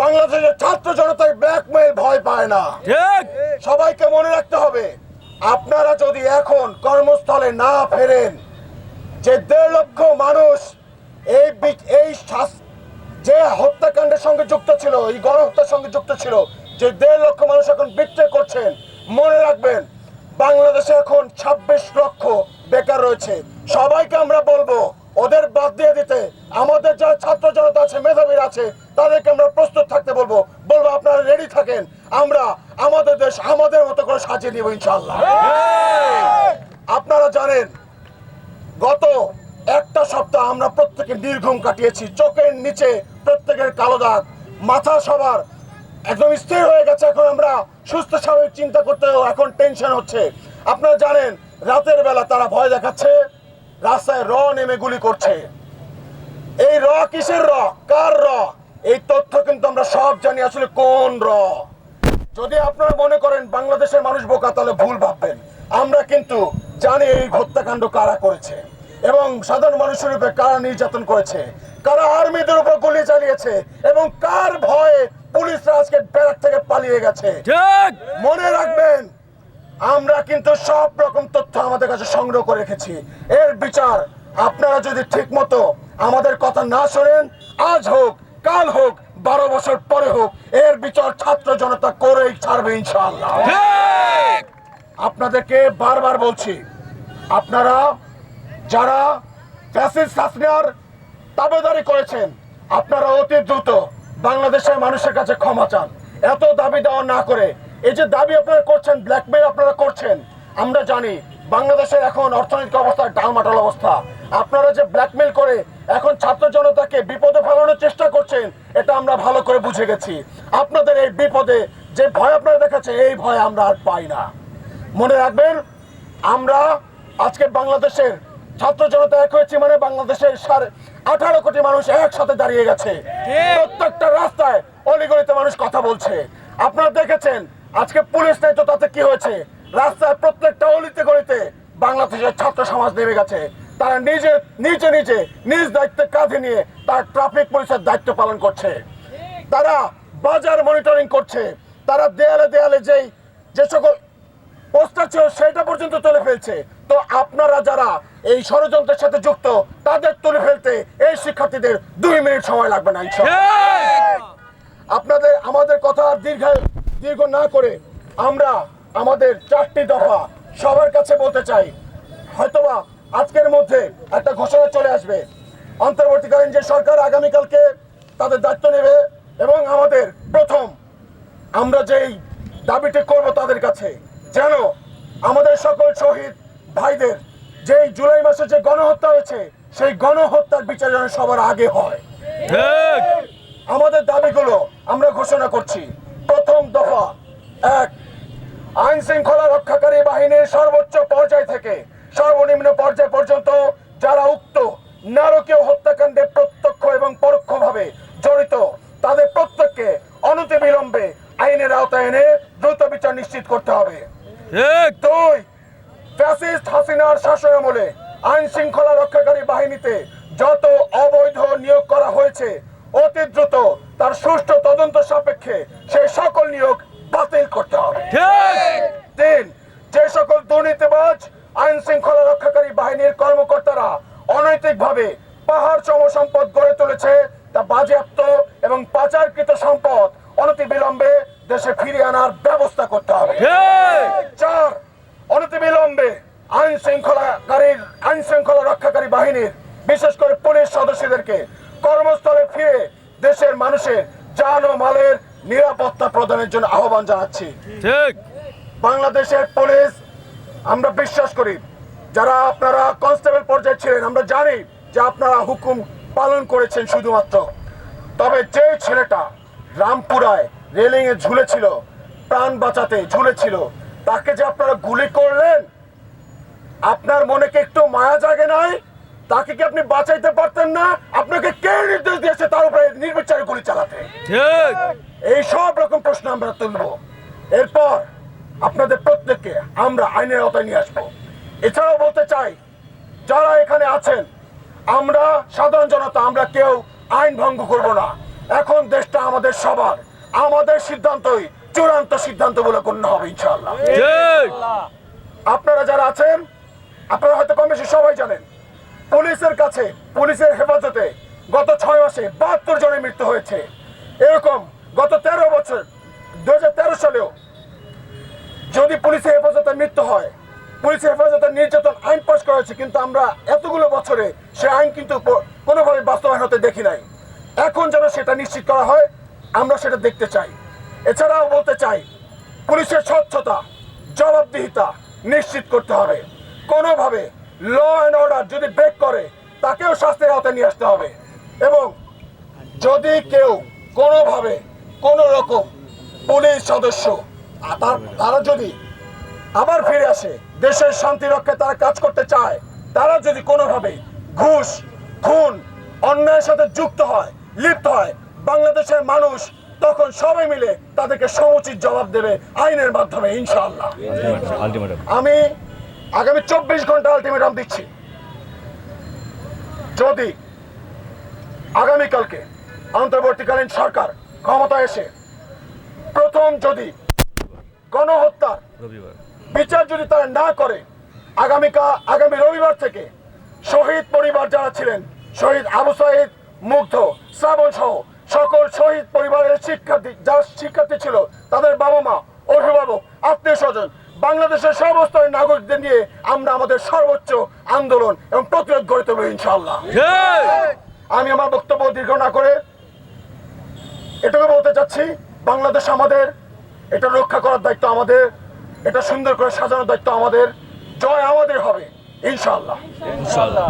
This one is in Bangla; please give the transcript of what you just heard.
বাংলাদেশের ছাত্র জনতায় ব্ল্যাকমেল ভয় পায় না। সবাইকে মনে রাখতে হবে আপনারা যদি এখন কর্মস্থলে না ফেরেন যে দেড় লক্ষ মানুষ এই এই যে হত্যাকাণ্ডের সঙ্গে যুক্ত ছিল এই গণহত্যার সঙ্গে যুক্ত ছিল যে দেড় লক্ষ মানুষ এখন বিক্রে করছেন মনে রাখবেন বাংলাদেশে এখন ছাব্বিশ লক্ষ বেকার রয়েছে। সবাইকে আমরা বলব ওদের বাদ দিয়ে দিতে আমাদের যারা ছাত্র জনতা আছে মেধাবীর আছে তাদেরকে আমরা প্রস্তুত থাকতে বলব। বলব আপনারা রেডি থাকেন। আমরা আমাদের দেশ আমাদের মতো করে সাজিয়ে দিব ইনশাল্লাহ আপনারা জানেন গত একটা সপ্তাহ আমরা প্রত্যেকে নির্ঘুম কাটিয়েছি। চোখের নিচে প্রত্যেকের কালো দাগ মাথা সবার একদম স্থির হয়ে গেছে। এখন আমরা সুস্থ স্বাভাবিক চিন্তা করতেও এখন টেনশন হচ্ছে। আপনারা জানেন রাতের বেলা তারা ভয় দেখাচ্ছে রাস্তায় র নেমে গুলি করছে। এই র কিসের র? কার র? এই তথ্য কিন্তু আমরা সব জানি আসলে কোন র? যদি আপনারা মনে করেন বাংলাদেশের মানুষ বোকা তাহলে ভুল ভাববেন। আমরা কিন্তু জানি এই হত্যাকাণ্ড কারা করেছে এবং সাধারণ মানুষের উপরে কারা নির্যাতন করেছে কারা আর্মিদের উপর গুলি চালিয়েছে এবং কার ভয়ে পুলিশরা আজকে ব্যারাক থেকে পালিয়ে গেছে। ঠিক। মনে রাখবেন আমরা কিন্তু সব রকম তথ্য আমাদের কাছে সংগ্রহ করে রেখেছি। এর বিচার আপনারা যদি ঠিক মতো আমাদের কথা না শোনেন আজ হোক কাল হোক বারো বছর পরে হোক এর বিচার ছাত্র জনতা করেই ছাড়বে ইনশাল্লাহ আপনাদেরকে বারবার বলছি আপনারা যারা হাসিনার দাবেদারি করেছেন আপনারা অতি দ্রুত বাংলাদেশের মানুষের কাছে ক্ষমা চান। এত দাবি দেওয়া না করে এই যে দাবি আপনারা করছেন ব্ল্যাকমেল আপনারা করছেন আমরা জানি বাংলাদেশের এখন অর্থনৈতিক অবস্থা ডালমাটাল অবস্থা। আপনারা যে ব্ল্যাকমেল করে এখন ছাত্র জনতাকে বিপদে ফেলানোর চেষ্টা করছেন এটা আমরা ভালো করে বুঝে গেছি। আপনাদের এই বিপদে যে ভয় আপনারা দেখাচ্ছে এই ভয় আমরা আর পাই না। মনে রাখবেন আমরা আজকে বাংলাদেশের ছাত্র জনতা এক হয়েছে মানে বাংলাদেশের সাড়ে আঠারো কোটি মানুষ একসাথে দাঁড়িয়ে গেছে। প্রত্যেকটা রাস্তায় অলিগলিতে মানুষ কথা বলছে। আপনারা দেখেছেন আজকে পুলিশ নেই তো তাতে কি হয়েছে? রাস্তায় প্রত্যেকটা অলিতে গলিতে বাংলাদেশের ছাত্র সমাজ নেমে গেছে। তারা নিজে নিজে নিজে নিজ দায়িত্বে কাঁধে নিয়ে তার ট্রাফিক পুলিশের দায়িত্ব পালন করছে। তারা বাজার মনিটরিং করছে। তারা দেয়ালে দেয়ালে যেই যে সকল পোস্টার ছিল সেটা পর্যন্ত তুলে ফেলছে। তো আপনারা যারা এই ষড়যন্ত্রের সাথে যুক্ত তাদের তুলে ফেলতে এই শিক্ষার্থীদের দুই মিনিট সময় লাগবে না আপনাদের আমাদের কথা আর দীর্ঘ দীর্ঘ না করে আমরা আমাদের চারটি দফা সবার কাছে বলতে চাই। হয়তোবা আজকের মধ্যে একটা ঘোষণা চলে আসবে। অন্তর্বর্তীকালীন যে সরকার আগামীকালকে তাদের দায়িত্ব নেবে এবং আমাদের প্রথম আমরা যেই দাবিটি করব তাদের কাছে যেন আমাদের সকল শহীদ ভাইদের যেই জুলাই মাসে যে গণহত্যা হয়েছে সেই গণহত্যার বিচার যেন সবার আগে হয়। আমাদের দাবিগুলো আমরা ঘোষণা করছি। প্রথম দফা এক আইন শৃঙ্খলা রক্ষাকারী বাহিনীর সর্বোচ্চ পর্যায় থেকে সর্বনিম্ন পর্যায় পর্যন্ত যারা উক্ত নারকীয় হত্যাকাণ্ডে প্রত্যক্ষ এবং পরোক্ষভাবে জড়িত তাদের প্রত্যেককে অনতিবিলম্বে আইনের আওতায় এনে দ্রুত বিচার নিশ্চিত করতে হবে। দুই ফ্যাসিস্ট হাসিনার শাসনামলে আইন শৃঙ্খলা রক্ষাকারী বাহিনীতে যত অবৈধ নিয়োগ করা হয়েছে অতি দ্রুত তার সুষ্ঠু তদন্ত সাপেক্ষে সেই সকল নিয়োগ বাতিল করতে হবে। তিন যে সকল দুর্নীতিবাজ আইন শৃঙ্খলা রক্ষাকারী বাহিনীর কর্মকর্তারা অনৈতিকভাবে পাহাড় সম সম্পদ গড়ে তুলেছে। তা বাজেয়াপ্ত এবং পাচারকৃত সম্পদ অনতিবিলম্বে দেশে ফিরিয়ে আনার ব্যবস্থা করতে হবে। চার অনতিবিলম্বে আইন শৃঙ্খলাকারীর আইন শৃঙ্খলা রক্ষাকারী বাহিনীর বিশেষ করে পুলিশ সদস্যদেরকে কর্মস্থলে ফিরে দেশের মানুষের জান ও মালের নিরাপত্তা প্রদানের জন্য আহ্বান জানাচ্ছি। ঠিক। বাংলাদেশের পুলিশ আমরা বিশ্বাস করি যারা আপনারা কনস্টেবল পর্যায়ে ছিলেন আমরা জানি যে আপনারা হুকুম পালন করেছেন শুধুমাত্র। তবে যে ছেলেটা রামপুরায় রেলিং এ ঝুলেছিল প্রাণ বাঁচাতে ঝুলেছিল তাকে যে আপনারা গুলি করলেন আপনার মনে কি একটু মায়া জাগে নাই? তাকে কি আপনি বাঁচাইতে পারতেন না? আপনাকে কে নির্দেশ দিয়েছে তার উপরে নির্বিচারে গুলি চালাতে? ঠিক। এই সব রকম প্রশ্ন আমরা তুলব। এরপর আপনাদের প্রত্যেককে আমরা আইনের আওতায় নিয়ে আসব। এছাড়াও বলতে চাই যারা এখানে আছেন আমরা সাধারণ জনতা আমরা কেউ আইন ভঙ্গ করব না। এখন দেশটা আমাদের সবার। আমাদের সিদ্ধান্তই চূড়ান্ত সিদ্ধান্ত বলে গণ্য হবে ইনশাআল্লাহ। আপনারা যারা আছেন আপনারা হয়তো কম বেশি সবাই জানেন পুলিশের কাছে পুলিশের হেফাজতে গত ছয় মাসে বাহাত্তর জনের মৃত্যু হয়েছে। এরকম গত তেরো বছর দু হাজার তেরো সালেও যদি পুলিশের হেফাজতে মৃত্যু হয়, পুলিশের হেফাজতে নির্যাতন আইন পাশ করা হয়েছে কিন্তু আমরা এতগুলো বছরে সে আইন কিন্তু কোনোভাবে বাস্তবায়ন হতে দেখি নাই। এখন যেন সেটা নিশ্চিত করা হয়, আমরা সেটা দেখতে চাই। এছাড়াও বলতে চাই, পুলিশের স্বচ্ছতা, জবাবদিহিতা নিশ্চিত করতে হবে। কোনোভাবে ল অ্যান্ড অর্ডার যদি ব্রেক করে, তাকেও শাস্তির আওতায় নিয়ে আসতে হবে। এবং যদি কেউ কোনোভাবে কোনো রকম পুলিশ সদস্য তার- যদি আবার ফিরে আসে দেশের শান্তি রক্ষায় তারা কাজ করতে চায় তারা যদি কোনোভাবে ঘুষ খুন অন্যায়ের সাথে যুক্ত হয় লিপ্ত হয় বাংলাদেশের মানুষ তখন সবাই মিলে তাদেরকে সমুচিত জবাব দেবে আইনের মাধ্যমে ইনশাআল্লাহ। আমি আগামী চব্বিশ ঘণ্টা আলটিমেটাম দিচ্ছি। যদি আগামীকালকে অন্তর্বর্তীকালীন সরকার ক্ষমতা এসে প্রথম যদি গণহত্যার বিচার যদি তারা না করে আগামীকা আগামী রবিবার থেকে শহীদ পরিবার যারা ছিলেন শহীদ আবু সাইদ মুগ্ধ শ্রাবণ সহ সকল শহীদ পরিবারের শিক্ষার্থী যারা শিক্ষার্থী ছিল তাদের বাবা মা অভিভাবক আত্মীয় স্বজন বাংলাদেশের সর্বস্তরের নাগরিকদের নিয়ে আমরা আমাদের সর্বোচ্চ আন্দোলন এবং প্রতিরোধ গড়ে তুলব ইনশাল্লাহ আমি আমার বক্তব্য দীর্ঘ না করে এটুকু বলতে চাচ্ছি বাংলাদেশ আমাদের এটা রক্ষা করার দায়িত্ব আমাদের, এটা সুন্দর করে সাজানোর দায়িত্ব আমাদের। জয় আমাদের হবে, ইনশাআল্লাহ। ইনশাআল্লাহ।